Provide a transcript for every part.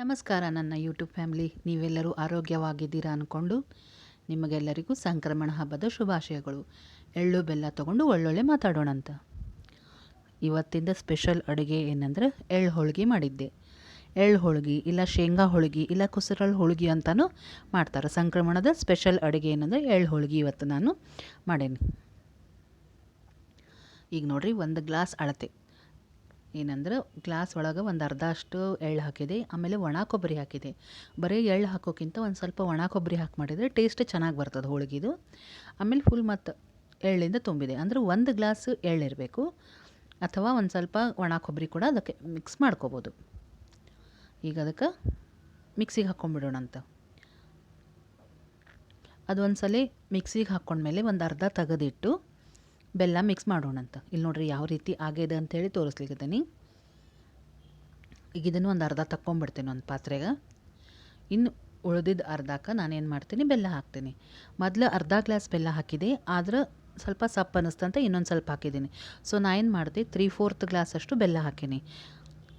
ನಮಸ್ಕಾರ, ನನ್ನ YouTube family ನೀವೆಲ್ಲರೂ ಆರೋಗ್ಯವಾಗಿದ್ದೀರಾ ಅಂದ್ಕೊಂಡು ನಿಮಗೆಲ್ಲರಿಗೂ ಸಂಕ್ರಮಣ ಹಬ್ಬದ ಶುಭಾಶಯಗಳು. ಎಳ್ಳು, ಬೆಲ್ಲ ತೊಗೊಂಡು ಒಳ್ಳೊಳ್ಳೆ ಮಾತಾಡೋಣ ಅಂತ ಇವತ್ತಿಂದ ಸ್ಪೆಷಲ್ ಅಡುಗೆ ಏನಂದ್ರೆ ಎಳ್ಳು ಹೋಳಿಗೆ ಮಾಡಿದ್ದೆ. ಎಳ್ಳು ಹೋಳಿಗೆ ಇಲ್ಲ ಶೇಂಗಾ ಹೋಳಿಗೆ ಇಲ್ಲ ಕುಸರಳು ಹೋಳಿಗೆ ಅಂತಲೂ ಮಾಡ್ತಾರೆ. ಸಂಕ್ರಮಣದ ಸ್ಪೆಷಲ್ ಅಡುಗೆ ಏನಂದರೆ ಎಳ್ಳು ಹೋಳಿಗೆ ಇವತ್ತು ನಾನು ಮಾಡೇನಿ. ಈಗ ನೋಡಿರಿ, ಒಂದು ಗ್ಲಾಸ್ ಅಳತೆ. ಏನಂದ್ರೆ ಗ್ಲಾಸ್ ಒಳಗೆ ಒಂದು ಅರ್ಧ ಅಷ್ಟು ಎಳ್ಳು ಹಾಕಿದೆ, ಆಮೇಲೆ ಒಣ ಕೊಬ್ಬರಿ ಹಾಕಿದೆ. ಬರೀ ಎಳ್ಳು ಹಾಕೋಕ್ಕಿಂತ ಒಂದು ಸ್ವಲ್ಪ ಒಣ ಕೊಬ್ಬರಿ ಹಾಕಿ ಮಾಡಿದರೆ ಟೇಸ್ಟ್ ಚೆನ್ನಾಗಿ ಬರ್ತದೆ ಹೋಳಿಗೆದು. ಆಮೇಲೆ ಫುಲ್ ಮತ್ತು ಎಳ್ಳಿಂದ ತುಂಬಿದೆ. ಅಂದ್ರೆ ಒಂದು ಗ್ಲಾಸ್ ಎಳ್ಳಿರಬೇಕು ಅಥವಾ ಒಂದು ಸ್ವಲ್ಪ ಒಣ ಕೊಬ್ಬರಿ ಕೂಡ ಅದಕ್ಕೆ ಮಿಕ್ಸ್ ಮಾಡ್ಕೋಬೋದು. ಈಗ ಅದಕ್ಕೆ ಮಿಕ್ಸಿಗೆ ಹಾಕ್ಕೊಂಡ್ಬಿಡೋಣ ಅಂತ. ಅದು ಒಂದು ಸಲ ಮಿಕ್ಸಿಗೆ ಹಾಕ್ಕೊಂಡ್ಮೇಲೆ ಒಂದು ಅರ್ಧ ತೆಗೆದಿಟ್ಟು ಬೆಲ್ಲ ಮಿಕ್ಸ್ ಮಾಡೋಣ ಅಂತ ಇಲ್ಲಿ ನೋಡ್ರಿ ಯಾವ ರೀತಿ ಆಗಿದೆ ಅಂತೇಳಿ ತೋರಿಸ್ಲಿಕ್ಕತ್ತೀನಿ ಈಗ ಇದನ್ನು ಒಂದು ಅರ್ಧ ತಕ್ಕೊಂಬಿಡ್ತೀನಿ ಒಂದು ಪಾತ್ರೆಗೆ. ಇನ್ನು ಉಳಿದಿದ್ದ ಅರ್ಧಕ್ಕೆ ನಾನೇನು ಮಾಡ್ತೀನಿ, ಬೆಲ್ಲ ಹಾಕ್ತೀನಿ. ಮೊದಲು ಅರ್ಧ ಗ್ಲಾಸ್ ಬೆಲ್ಲ ಹಾಕಿದೆ, ಆದ್ರೆ ಸ್ವಲ್ಪ ಸಪ್ಪು ಅನ್ನಿಸ್ತಂತ ಇನ್ನೊಂದು ಸ್ವಲ್ಪ ಹಾಕಿದ್ದೀನಿ. ಸೊ, ನಾ ಏನು ಮಾಡಿದೆ ತ್ರೀ ಫೋರ್ತ್ ಗ್ಲಾಸ್ ಅಷ್ಟು ಬೆಲ್ಲ ಹಾಕೀನಿ.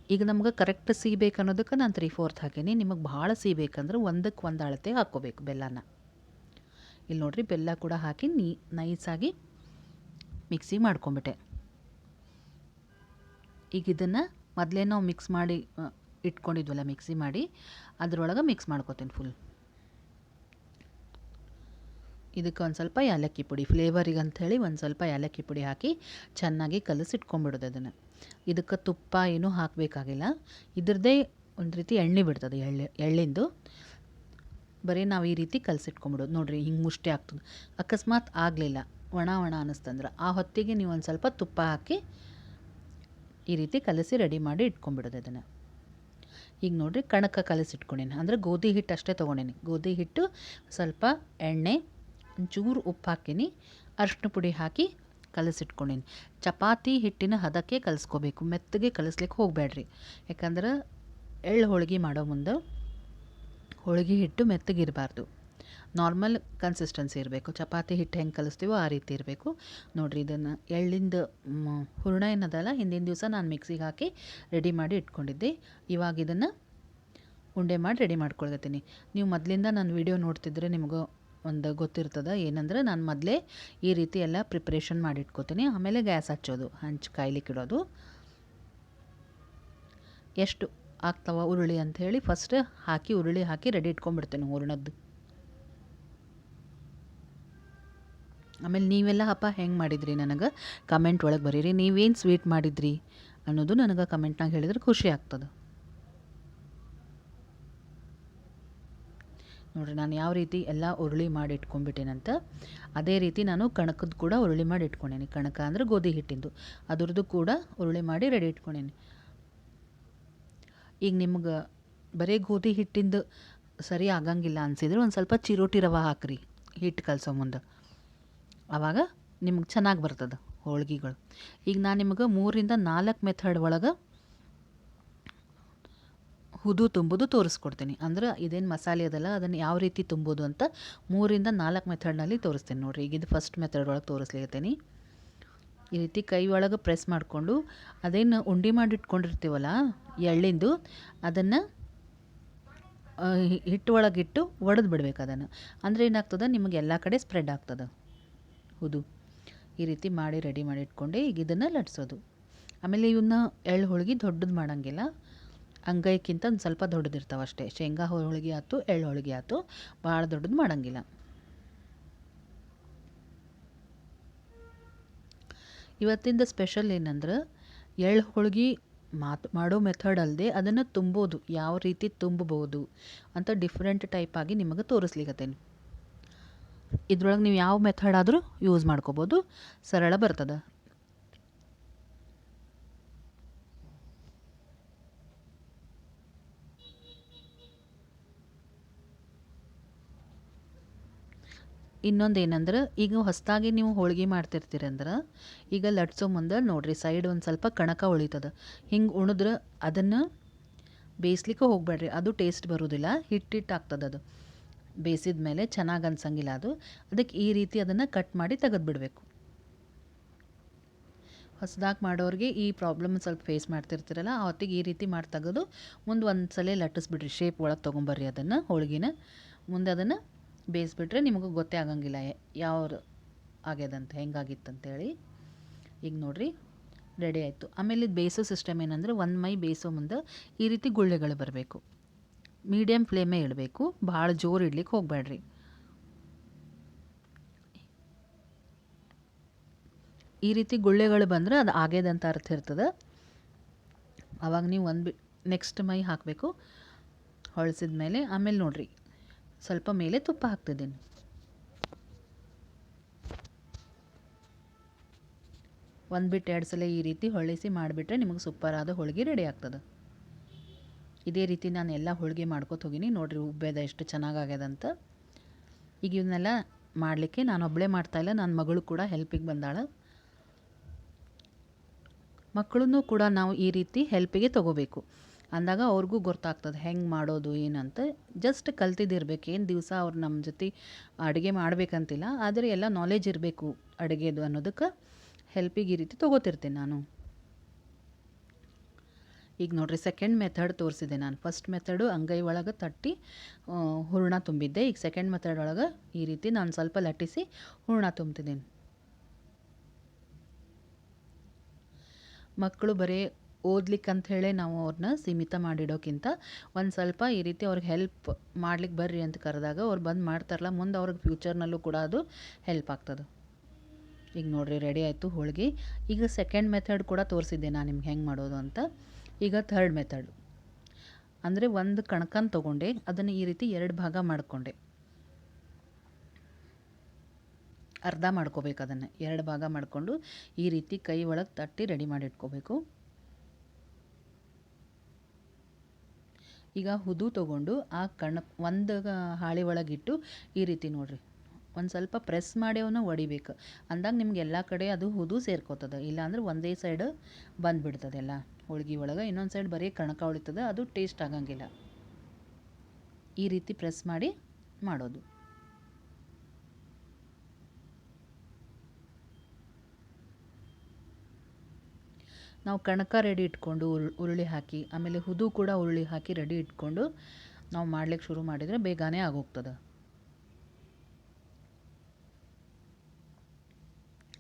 ಈಗ ನಮ್ಗೆ ಕರೆಕ್ಟ್ ಸಿಗ್ಬೇಕು ಅನ್ನೋದಕ್ಕೆ ನಾನು ತ್ರೀ ಫೋರ್ತ್ ಹಾಕೀನಿ. ನಿಮಗೆ ಭಾಳ ಸಿಗ್ಬೇಕಂದ್ರೆ ಒಂದಕ್ಕೆ ಒಂದು ಅಳತೆ ಹಾಕ್ಕೋಬೇಕು ಬೆಲ್ಲನ. ಇಲ್ಲಿ ನೋಡ್ರಿ ಬೆಲ್ಲ ಕೂಡ ಹಾಕಿ ನೀ ನೈಸಾಗಿ ಮಿಕ್ಸಿ ಮಾಡ್ಕೊಂಬಿಟ್ಟೆ ಈಗ ಇದನ್ನು ಮೊದಲೇ ನಾವು ಮಿಕ್ಸ್ ಮಾಡಿ ಇಟ್ಕೊಂಡಿದ್ವಲ್ಲ ಮಿಕ್ಸಿ ಮಾಡಿ, ಅದರೊಳಗೆ ಮಿಕ್ಸ್ ಮಾಡ್ಕೊತೀನಿ ಫುಲ್ ಇದಕ್ಕೆ ಒಂದು ಸ್ವಲ್ಪ ಏಲಕ್ಕಿ ಪುಡಿ ಫ್ಲೇವರಿಗೆ ಅಂಥೇಳಿ ಒಂದು ಸ್ವಲ್ಪ ಏಲಕ್ಕಿ ಪುಡಿ ಹಾಕಿ ಚೆನ್ನಾಗಿ ಕಲಸಿ ಇಟ್ಕೊಂಡ್ಬಿಡೋದು ಅದನ್ನು. ಇದಕ್ಕೆ ತುಪ್ಪ ಏನೂ ಹಾಕಬೇಕಾಗಿಲ್ಲ. ಇದ್ರದ್ದೇ ಒಂದು ರೀತಿ ಎಣ್ಣೆ ಬಿಡ್ತದೆ ಎಳ್ಳೆ, ಎಳ್ಳಿಂದು. ಬರೀ ನಾವು ಈ ರೀತಿ ಕಲಸಿಟ್ಕೊಂಬಿಡೋದು ನೋಡಿರಿ ಹಿಂಗೆ ಮುಷ್ಟಿ ಆಗ್ತದೆ. ಅಕಸ್ಮಾತ್ ಆಗಲಿಲ್ಲ. ಒಣ ಒಣ ಅನ್ನಿಸ್ತಂದ್ರೆ ಆ ಹೊತ್ತಿಗೆ ನೀವು ಒಂದು ಸ್ವಲ್ಪ ತುಪ್ಪ ಹಾಕಿ ಈ ರೀತಿ ಕಲಸಿ ರೆಡಿ ಮಾಡಿ ಇಟ್ಕೊಂಡ್ಬಿಡೋದು ಅದನ್ನು ಈಗ ನೋಡಿರಿ ಕಣಕ ಕಲಸಿಟ್ಕೊಂಡೀನಿ, ಅಂದರೆ ಗೋಧಿ ಹಿಟ್ಟು ಅಷ್ಟೇ ತೊಗೊಂಡೀನಿ. ಗೋಧಿ ಹಿಟ್ಟು ಸ್ವಲ್ಪ ಎಣ್ಣೆ, ಒಂಚೂರು ಉಪ್ಪು ಹಾಕೀನಿ ಅರಿಶಿನ ಪುಡಿ ಹಾಕಿ ಕಲಸಿಟ್ಕೊಂಡೀನಿ. ಚಪಾತಿ ಹಿಟ್ಟಿನ ಹದಕ್ಕೆ ಕಲಿಸ್ಕೋಬೇಕು, ಮೆತ್ತಗೆ ಕಲಿಸ್ಲಿಕ್ಕೆ ಹೋಗಬೇಡ್ರಿ. ಯಾಕಂದ್ರೆ ಎಳ್ಳು ಹೋಳಿಗೆ ಮಾಡೋ ಮುಂದೆ ಹೋಳಿಗೆ ಹಿಟ್ಟು ಮೆತ್ತಗಿರಬಾರ್ದು. ನಾರ್ಮಲ್ ಕನ್ಸಿಸ್ಟೆನ್ಸಿ ಇರಬೇಕು. ಚಪಾತಿ ಹಿಟ್ಟು ಹೆಂಗೆ ಕಲಿಸ್ತೀವೋ ಆ ರೀತಿ ಇರಬೇಕು. ನೋಡಿರಿ, ಇದನ್ನು ಎಳ್ಳಿಂದ ಹೂರ್ಣ ಏನದಲ್ಲ, ಹಿಂದಿನ ದಿವಸ ನಾನು ಮಿಕ್ಸಿಗೆ ಹಾಕಿ ರೆಡಿ ಮಾಡಿ ಇಟ್ಕೊಂಡಿದ್ದೆ. ಇವಾಗ ಇದನ್ನು ಉಂಡೆ ಮಾಡಿ ರೆಡಿ ಮಾಡ್ಕೊಳ್ತೀನಿ ನೀವು ಮೊದಲಿಂದ ನಾನು ವಿಡಿಯೋ ನೋಡ್ತಿದ್ರೆ ನಿಮಗೂ ಒಂದು ಗೊತ್ತಿರ್ತದೆ. ಏನಂದ್ರೆ ನಾನು ಮೊದಲೇ ಈ ರೀತಿ ಎಲ್ಲ ಪ್ರಿಪ್ರೇಷನ್ ಮಾಡಿ ಇಟ್ಕೋತೀನಿ. ಆಮೇಲೆ ಗ್ಯಾಸ್ ಹಚ್ಚೋದು, ಹಂಚು ಕಾಯ್ಲಿಕ್ಕೆ ಇಡೋದು. ಎಷ್ಟು ಆಗ್ತಾವ ಉರುಳಿ ಹೇಳಿ ಫಸ್ಟ್ ಹಾಕಿ, ಉರುಳಿ ಹಾಕಿ ರೆಡಿ ಇಟ್ಕೊಂಡ್ಬಿಡ್ತೇನೆ ಹೂರಣದ್ದು. ಆಮೇಲೆ ನೀವೆಲ್ಲ ಹಬ್ಬ ಹೆಂಗೆ ಮಾಡಿದ್ರಿ ನನಗೆ ಕಮೆಂಟ್ ಒಳಗೆ ಬರೀರಿ. ನೀವೇನು ಸ್ವೀಟ್ ಮಾಡಿದ್ರಿ ಅನ್ನೋದು ನನಗೆ ಕಮೆಂಟ್ನಾಗ ಹೇಳಿದ್ರೆ ಖುಷಿ ಆಗ್ತದೆ. ನೋಡಿರಿ, ನಾನು ಯಾವ ರೀತಿ ಎಲ್ಲ ಉರುಳಿ ಮಾಡಿ ಇಟ್ಕೊಂಡ್ಬಿಟ್ಟೇನಂತ, ಅದೇ ರೀತಿ ನಾನು ಕಣಕದ ಕೂಡ ಉರುಳಿ ಮಾಡಿ ಇಟ್ಕೊಂಡೇನಿ. ಕಣಕ ಅಂದರೆ ಗೋಧಿ ಹಿಟ್ಟಿಂದು. ಅದ್ರದ್ದು ಕೂಡ ಉರುಳಿ ಮಾಡಿ ರೆಡಿ ಇಟ್ಕೊಂಡೇನಿ. ಈಗ ನಿಮ್ಗೆ ಬರೀ ಗೋಧಿ ಹಿಟ್ಟಿಂದು ಸರಿ ಆಗಂಗಿಲ್ಲ ಅನಿಸಿದ್ರೆ ಒಂದು ಸ್ವಲ್ಪ ಚಿರೋಟಿ ರವೆ ಹಾಕ್ರಿ. ಹಿಟ್ಟು ಕಲಸೋ ಮುಂದೆ. ಆವಾಗ ನಿಮ್ಗೆ ಚೆನ್ನಾಗಿ ಬರ್ತದೆ ಹೋಳ್ಗೆಗಳು. ಈಗ ನಾನು ನಿಮಗೆ ಮೂರಿಂದ ನಾಲ್ಕು ಮೆಥಡ್ ಒಳಗೆ ಹುದು ತುಂಬೋದು ತೋರಿಸ್ಕೊಡ್ತೀನಿ. ಅಂದ್ರೆ ಇದೇನು ಮಸಾಲೆ ಅದಲ್ಲ, ಅದನ್ನು ಯಾವ ರೀತಿ ತುಂಬೋದು ಅಂತ ಮೂರಿಂದ ನಾಲ್ಕು ಮೆಥಡ್ನಲ್ಲಿ ತೋರಿಸ್ತೀನಿ ನೋಡಿರಿ. ಈಗ ಇದು ಫಸ್ಟ್ ಮೆಥಡ್ ಒಳಗೆ ತೋರಿಸ್ಲಿಕತ್ತೀನಿ. ಈ ರೀತಿ ಕೈ ಒಳಗೆ ಪ್ರೆಸ್ ಮಾಡಿಕೊಂಡು ಅದೇನು ಉಂಡೆ ಮಾಡಿ ಇಟ್ಕೊಂಡಿರ್ತೀವಲ್ಲ, ಎಳ್ಳಿಂದು ಅದನ್ನು ಹಿಟ್ಟು ಒಳಗಿಟ್ಟು ಒಡೆದು ಬಿಡ್ಬೇಕು ಅದನ್ನು. ಅಂದರೆ ಏನಾಗ್ತದೆ, ನಿಮಗೆ ಎಲ್ಲ ಕಡೆ ಸ್ಪ್ರೆಡ್ ಆಗ್ತದೆ. ಹೌದು ಈ ರೀತಿ ಮಾಡಿ ರೆಡಿ ಮಾಡಿ ಇಟ್ಕೊಂಡೆ ಈಗ ಇದನ್ನು ಲಟ್ಸೋದು. ಆಮೇಲೆ ಇವನ್ನ ಎಳ್ಳು ಹೋಳಿಗೆ ದೊಡ್ಡದು ಮಾಡೋಂಗಿಲ್ಲ. ಅಂಗೈಕ್ಕಿಂತ ಒಂದು ಸ್ವಲ್ಪ ದೊಡ್ಡದಿರ್ತಾವೆ ಅಷ್ಟೇ. ಶೇಂಗಾ ಹೋಳಿಗೆ ಆಯ್ತು, ಎಳ್ಳು ಹೋಳಿಗೆ ಆಯ್ತು. ಭಾಳ ದೊಡ್ಡದು ಮಾಡೋಂಗಿಲ್ಲ. ಇವತ್ತಿಂದ ಸ್ಪೆಷಲ್ ಏನಂದ್ರೆ ಎಳ್ಳು ಹೋಳಿಗೆ ಮಾತು ಮಾಡೋ ಮೆಥಡ್ ಅಲ್ಲದೆ ಅದನ್ನು ತುಂಬೋದು, ಯಾವ ರೀತಿ ತುಂಬಬಹುದು ಅಂತ ಡಿಫ್ರೆಂಟ್ ಆಗಿ ನಿಮಗೆ ತೋರಿಸ್ಲಿಕ್ಕತ್ತೇನೆ ಇದ್ರೊಳಗೆ ನೀವು ಯಾವ ಮೆಥಡ್ ಆದರೂ ಯೂಸ್ ಮಾಡ್ಕೋಬೋದು. ಸರಳ ಬರ್ತದೆ. ಇನ್ನೊಂದು ಏನಂದ್ರೆ ಈಗ ಹೊಸದಾಗಿ ನೀವು ಹೋಳಿಗೆ ಮಾಡ್ತಿರ್ತೀರಿ ಅಂದ್ರೆ, ಈಗ ಲಟ್ಸೋ ಮುಂದೆ ನೋಡ್ರಿ ಸೈಡ್ ಒಂದು ಸ್ವಲ್ಪ ಕಣಕ ಉಳಿತದ. ಹಿಂಗೆ ಉಣಿದ್ರೆ ಅದನ್ನು ಬೇಯಿಸ್ಲಿಕ್ಕೆ ಹೋಗಬೇಡ್ರಿ, ಅದು ಟೇಸ್ಟ್ ಬರೋದಿಲ್ಲ ಹಿಟ್ಟಿಟ್ಟು ಆಗ್ತದೆ ಅದು. ಬೇಯಿಸಿದ ಮೇಲೆ ಚೆನ್ನಾಗಿ ಅನ್ಸಂಗಿಲ್ಲ ಅದು. ಅದಕ್ಕೆ ಈ ರೀತಿ ಅದನ್ನು ಕಟ್ ಮಾಡಿ ತೆಗೆದುಬಿಡ್ಬೇಕು ಹೊಸದಾಗಿ ಮಾಡೋರಿಗೆ ಈ ಪ್ರಾಬ್ಲಮ್ ಸ್ವಲ್ಪ ಫೇಸ್ ಮಾಡ್ತಿರ್ತೀರಲ್ಲ, ಅವತ್ತಿಗೆ ಈ ರೀತಿ ಮಾಡಿ ತೆಗೆದು ಮುಂದೆ ಒಂದು ಸಲ ಲಟ್ಟಿಸ್ಬಿಡ್ರಿ ಶೇಪ್ ಒಳಗೆ ತೊಗೊಂಬರ್ರಿ ಅದನ್ನು, ಹೋಳ್ಗಿನ. ಮುಂದೆ ಅದನ್ನು ಬೇಯಿಸ್ಬಿಟ್ರೆ ನಿಮಗೆ ಗೊತ್ತೇ ಆಗಂಗಿಲ್ಲ ಯಾವ ಆಗ್ಯದಂತ, ಹೆಂಗಾಗಿತ್ತಂತೇಳಿ. ಈಗ ನೋಡಿರಿ ರೆಡಿ ಆಯಿತು. ಆಮೇಲೆ ಇದು ಬೇಯಿಸೋ ಸಿಸ್ಟಮ್ ಏನಂದರೆ, ಒಂದು ಮೈ ಬೇಯಿಸೋ ಮುಂದೆ ಈ ರೀತಿ ಗುಳ್ಳೆಗಳು ಬರಬೇಕು. ಮೀಡಿಯಮ್ ಫ್ಲೇಮೇ ಇಡಬೇಕು. ಭಾಳ ಜೋರು ಇಡ್ಲಿಕ್ಕೆ ಹೋಗಬೇಡ್ರಿ. ಈ ರೀತಿ ಗುಳ್ಳೆಗಳು ಬಂದರೆ ಅದು ಆಗ್ಯದಂತ ಅರ್ಥ ಇರ್ತದೆ. ಆವಾಗ ನೀವು ಒಂದು ಬಿ ನೆಕ್ಸ್ಟ್ ಮೈ ಹಾಕಬೇಕು. ಹೊಳ್ಸಿದ ಮೇಲೆ, ಆಮೇಲೆ ನೋಡಿರಿ. ಸ್ವಲ್ಪ ಮೇಲೆ ತುಪ್ಪ ಹಾಕ್ತಿದ್ದೀನಿ. ಒಂದು ಬಿಟ್ಟು ಎರಡು ಸಲ ಈ ರೀತಿ ಹೊಳಿಸಿ ಮಾಡಿಬಿಟ್ರೆ ನಿಮಗೆ ಸೂಪರಾದ ಹೋಳಿಗೆ ರೆಡಿ ಆಗ್ತದೆ. ಇದೇ ರೀತಿ ನಾನು ಎಲ್ಲ ಹೋಳಿಗೆ ಮಾಡ್ಕೊತ ಹೋಗೀನಿ. ನೋಡಿರಿ ಉಬ್ಬೇದ ಎಷ್ಟು ಚೆನ್ನಾಗಾಗ್ಯದಂತ ಈಗ ಇವನ್ನೆಲ್ಲ ಮಾಡಲಿಕ್ಕೆ ನಾನು ಒಬ್ಬಳೇ ಮಾಡ್ತಾಯಿಲ್ಲ ನನ್ನ ಮಗಳು ಕೂಡ ಹೆಲ್ಪಿಗೆ ಬಂದಾಳ. ಮಕ್ಕಳನ್ನು ಕೂಡ ನಾವು ಈ ರೀತಿ ಹೆಲ್ಪಿಗೆ ತೊಗೋಬೇಕು. ಅಂದಾಗ ಅವ್ರಿಗೂ ಗೊತ್ತಾಗ್ತದೆ ಹೆಂಗೆ ಮಾಡೋದು ಏನಂತ ಜಸ್ಟ್ ಕಲ್ತಿದ್ದಿರ್ಬೇಕು ಏನು ದಿವಸ ಅವ್ರು ನಮ್ಮ ಜೊತೆ ಅಡುಗೆ ಮಾಡಬೇಕಂತಿಲ್ಲ. ಆದರೆ ಎಲ್ಲ ನಾಲೆಜ್ ಇರಬೇಕು ಅಡುಗೆದು ಅನ್ನೋದಕ್ಕೆ. ಹೆಲ್ಪಿಗೆ ಈ ರೀತಿ ತೊಗೋತಿರ್ತೀನಿ ನಾನು. ಈಗ ನೋಡಿರಿ ಸೆಕೆಂಡ್ ಮೆಥಡ್ ತೋರಿಸಿದೆ ನಾನು. ಫಸ್ಟ್ ಮೆಥಡು ಅಂಗೈ ಒಳಗೆ ತಟ್ಟಿ ಹೂರ್ಣ ತುಂಬಿದ್ದೆ. ಈಗ ಸೆಕೆಂಡ್ ಮೆಥಡ್ ಒಳಗೆ ಈ ರೀತಿ ನಾನು ಸ್ವಲ್ಪ ಲಟ್ಟಿಸಿ ಹೂರ್ಣ ತುಂಬ್ತಿದ್ದೀನಿ ಮಕ್ಕಳು ಬರೀ ಓದ್ಲಿಕ್ಕೆ ಹೇಳಿ ನಾವು ಅವ್ರನ್ನ ಸೀಮಿತ ಮಾಡಿಡೋಕ್ಕಿಂತ ಒಂದು ಸ್ವಲ್ಪ ಈ ರೀತಿ ಅವ್ರಿಗೆ ಹೆಲ್ಪ್ ಮಾಡ್ಲಿಕ್ಕೆ ಬರ್ರಿ ಅಂತ ಕರೆದಾಗ ಅವ್ರು ಬಂದು ಮಾಡ್ತಾರಲ್ಲ, ಮುಂದೆ ಅವ್ರಿಗೆ ಫ್ಯೂಚರ್ನಲ್ಲೂ ಕೂಡ ಅದು ಹೆಲ್ಪ್ ಆಗ್ತದೆ. ಈಗ ನೋಡಿರಿ ರೆಡಿ ಆಯಿತು ಹೋಳಿಗೆ. ಈಗ ಸೆಕೆಂಡ್ ಮೆಥಡ್ ಕೂಡ ತೋರಿಸಿದ್ದೆ ನಾನು ನಿಮ್ಗೆ ಹೆಂಗೆ ಮಾಡೋದು ಅಂತ. ಈಗ ಥರ್ಡ್ ಮೆಥಡ್ ಅಂದರೆ ಒಂದು ಕಣಕನ ತೊಗೊಂಡೆ, ಅದನ್ನು ಈ ರೀತಿ ಎರಡು ಭಾಗ ಮಾಡಿಕೊಂಡೆ. ಅರ್ಧ ಮಾಡ್ಕೋಬೇಕು ಅದನ್ನು. ಎರಡು ಭಾಗ ಮಾಡಿಕೊಂಡು ಈ ರೀತಿ ಕೈ ಒಳಗೆ ತಟ್ಟಿ ರೆಡಿ ಮಾಡಿ ಇಟ್ಕೋಬೇಕು. ಈಗ ಹುದು ತೊಗೊಂಡು ಆ ಕಣ ಒಂದು ಹಾಳಿ ಒಳಗಿಟ್ಟು ಈ ರೀತಿ ನೋಡಿರಿ. ಒಂದು ಸ್ವಲ್ಪ ಪ್ರೆಸ್ ಮಾಡಿ ಅವನ್ನ ಒಡಿಬೇಕು ಅಂದಾಗ ನಿಮ್ಗೆ ಎಲ್ಲ ಕಡೆ ಅದು ಹುದು ಸೇರ್ಕೋತದೆ. ಇಲ್ಲಾಂದ್ರೆ ಒಂದೇ ಸೈಡ್ ಬಂದುಬಿಡ್ತದೆಲ್ಲ. ಹೋಳ್ಗೆ ಒಳಗೆ ಇನ್ನೊಂದು ಸೈಡ್ ಬರೀ ಕಣಕ ಉಳಿತದೆ, ಅದು ಟೇಸ್ಟ್ ಆಗಂಗಿಲ್ಲ. ಈ ರೀತಿ ಪ್ರೆಸ್ ಮಾಡಿ ಮಾಡೋದು. ನಾವು ಕಣಕ ರೆಡಿ ಇಟ್ಕೊಂಡು ಉರುಳಿ ಹಾಕಿ, ಆಮೇಲೆ ಹುದು ಕೂಡ ಉರುಳಿ ಹಾಕಿ ರೆಡಿ ಇಟ್ಕೊಂಡು ನಾವು ಮಾಡ್ಲಿಕ್ಕೆ ಶುರು ಮಾಡಿದರೆ ಬೇಗನೆ ಆಗೋಗ್ತದೆ.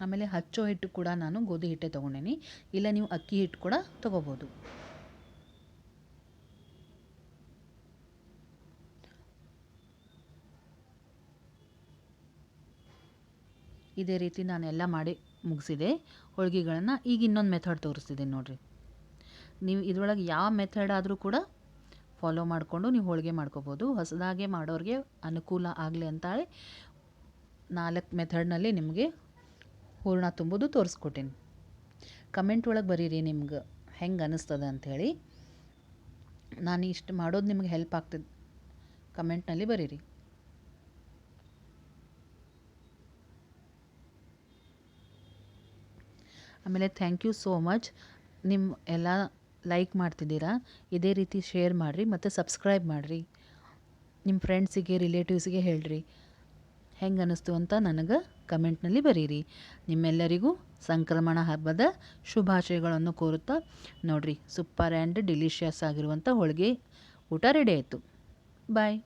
ಆಮೇಲೆ ಹಚ್ಚೋ ಹಿಟ್ಟು ಕೂಡ ನಾನು ಗೋಧಿ ಹಿಟ್ಟೆ ತೊಗೊಂಡೇನಿ. ಇಲ್ಲ ನೀವು ಅಕ್ಕಿ ಹಿಟ್ಟು ಕೂಡ ತೊಗೋಬೋದು. ಇದೇ ರೀತಿ ನಾನೆಲ್ಲ ಮಾಡಿ ಮುಗಿಸಿದೆ. ಹೋಳಿಗೆಗಳನ್ನು ಈಗ ಇನ್ನೊಂದು ಮೆಥಡ್ ತೋರಿಸ್ತಿದ್ದೀನಿ ನೋಡಿರಿ. ನೀವು ಇದರೊಳಗೆ ಯಾವ ಮೆಥಡ್ ಆದರೂ ಕೂಡ ಫಾಲೋ ಮಾಡಿಕೊಂಡು ನೀವು ಹೋಳಿಗೆ ಮಾಡ್ಕೋಬೋದು. ಹೊಸದಾಗೆ ಮಾಡೋರಿಗೆ ಅನುಕೂಲ ಆಗಲಿ ಅಂತೇಳಿ ನಾಲ್ಕು ಮೆಥಡ್ನಲ್ಲಿ ನಿಮಗೆ ಹೂರಣ ತುಂಬೋದು ತೋರಿಸ್ಕೊಟ್ಟೀನಿ ಕಮೆಂಟ್ ಒಳಗೆ ಬರೀರಿ ನಿಮ್ಗೆ ಹೆಂಗೆ ಅನ್ನಿಸ್ತದೆ ಅಂಥೇಳಿ ನಾನು ಇಷ್ಟು ಮಾಡೋದು ನಿಮ್ಗೆ ಹೆಲ್ಪ್ ಆಗ್ತದೆ. ಕಮೆಂಟ್ನಲ್ಲಿ ಬರೀರಿ. ಆಮೇಲೆ ಥ್ಯಾಂಕ್ ಯು ಸೋ ಮಚ್ ನಿಮ್ಮ ಎಲ್ಲ ಲೈಕ್ ಮಾಡ್ತಿದ್ದೀರಾ? ಇದೇ ರೀತಿ ಶೇರ್ ಮಾಡಿರಿ ಮತ್ತು ಸಬ್ಸ್ಕ್ರೈಬ್ ಮಾಡಿರಿ. ನಿಮ್ಮ ಫ್ರೆಂಡ್ಸಿಗೆ ರಿಲೇಟಿವ್ಸಿಗೆ ಹೇಳ್ರಿ. ಹೆಂಗೆ ಅನ್ನಿಸ್ತು ಅಂತ ನನಗೆ ಕಮೆಂಟ್ನಲ್ಲಿ ಬರೀರಿ. ನಿಮ್ಮೆಲ್ಲರಿಗೂ ಸಂಕ್ರಮಣ ಹಬ್ಬದ ಶುಭಾಶಯಗಳನ್ನು ಕೋರುತ್ತಾ ನೋಡಿರಿ, ಸೂಪರ್ ಆ್ಯಂಡ್ ಡಿಲಿಷಿಯಸ್ ಆಗಿರುವಂಥ ಹೋಳಿಗೆ ಊಟ ರೆಡಿ ಆಯಿತು. ಬಾಯ್